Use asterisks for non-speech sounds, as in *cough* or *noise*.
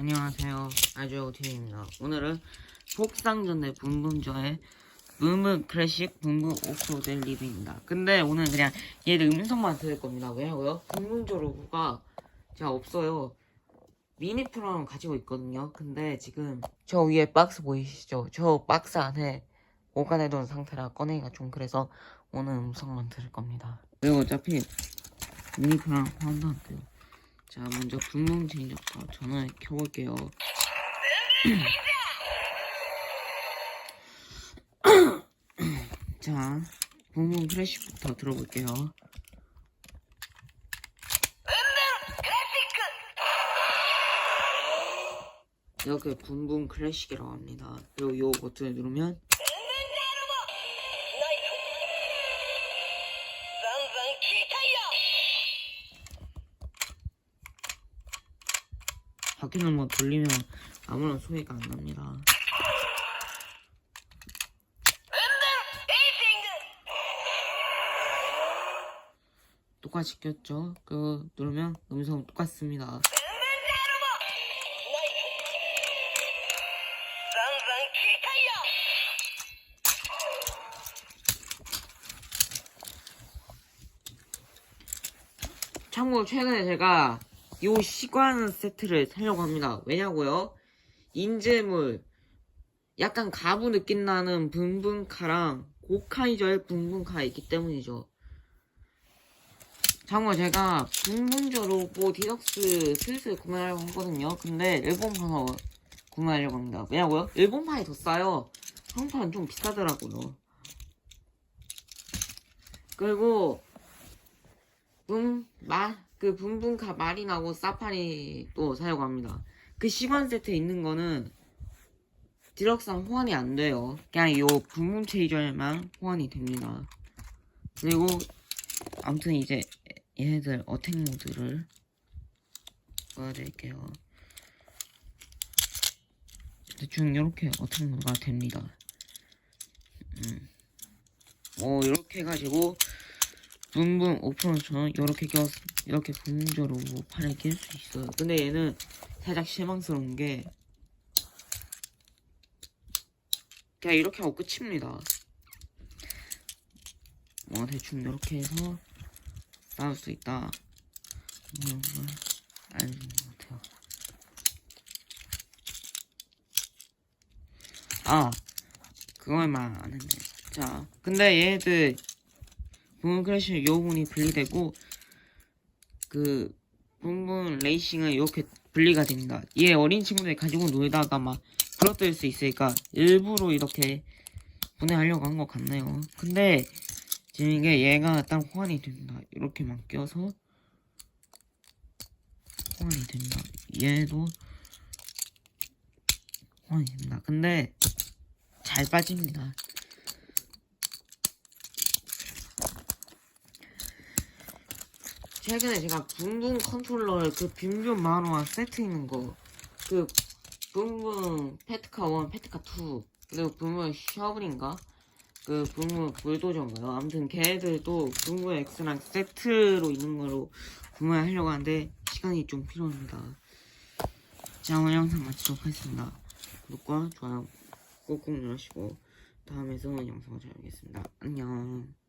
안녕하세요. 아주오팀입니다. 오늘은 폭상전대 붐붐저의 음은 클래식 붐붐 오프로드 리뷰입니다. 근데 오늘 그냥 얘들 음성만 들을 겁니다. 왜냐고요? 붐붐저 로고가 제가 없어요. 미니 프로는 가지고 있거든요. 근데 지금 저 위에 박스 보이시죠? 저 박스 안에 보관해둔 상태라 꺼내기가 좀 그래서 오늘 음성만 들을 겁니다. 그리고 어차피 미니 프로랑 화도 안 돼요. 자 먼저 붐붐 제인부터 전원을 켜볼게요. *clears throat* 자 붐붐 클래식부터 들어볼게요. 이렇게 붐붐 클래식이라고 합니다. 그리고 요 버튼을 누르면 바퀴는 뭐 돌리면 아무런 소리가 안 납니다. 똑같이 꼈죠? 그거 누르면 음성 똑같습니다. 참고로 최근에 제가 요 시관 세트를 사려고 합니다. 왜냐고요? 인재물 약간 가부 느낌 나는 붕붕카랑 고카이저의 붕붕카가 있기 때문이죠. 참고로 제가 붕붕저 로보 디럭스 슬슬 구매하려고 하거든요. 근데 일본판으로 구매하려고 합니다. 왜냐고요? 일본판이 더 싸요. 한국판은 좀 비싸더라고요. 그리고 붐, 마, 그 붐붐카 마린하고 사파리 또 사려고 합니다. 그 시관 세트에 있는 거는 디럭상 호환이 안 돼요. 그냥 요 붐붐 체이저에만 호환이 됩니다. 그리고 아무튼 이제 얘네들 어택 모드를 보여드릴게요. 대충 이렇게 어택 모드가 됩니다. 음. 뭐 이렇게 해가지고 붐붐 오픈처럼 이렇게 껴 이렇게 붐붐적으로 뭐 팔에 낄 수 있어요. 근데 얘는 살짝 실망스러운 게 그냥 이렇게 하고 끝입니다. 뭐 대충 이렇게 해서 나올 수 있다. 이런 걸 알는 것 같아요. 아 그걸만 안 했네. 자, 근데 얘들 붐붐 크래쉬 요 부분이 분리되고 그 붐붐 레이싱은 이렇게 분리가 됩니다. 얘 어린 친구들이 가지고 놀다가 막 부러뜨릴 수 있으니까 일부러 이렇게 분해하려고 한 것 같네요. 근데 지금 이게 얘가 딱 호환이 됩니다. 이렇게만 껴서 호환이 됩니다. 얘도 호환이 됩니다. 근데 잘 빠집니다. 최근에 제가 붕붕 컨트롤러 그 빔빔 마루와 세트 있는 거, 그 붕붕 페트카 1, 페트카 2, 그리고 붕붕 셔블인가? 그 붕붕 불도저인가요? 아무튼 걔네들도 붕붕 X랑 세트로 있는 거로 구매하려고 하는데 시간이 좀 필요합니다. 자 오늘 영상 마치도록 하겠습니다. 구독과 좋아요 꼭꼭 눌러주시고 다음에 서 영상을 잘 보겠습니다. 안녕.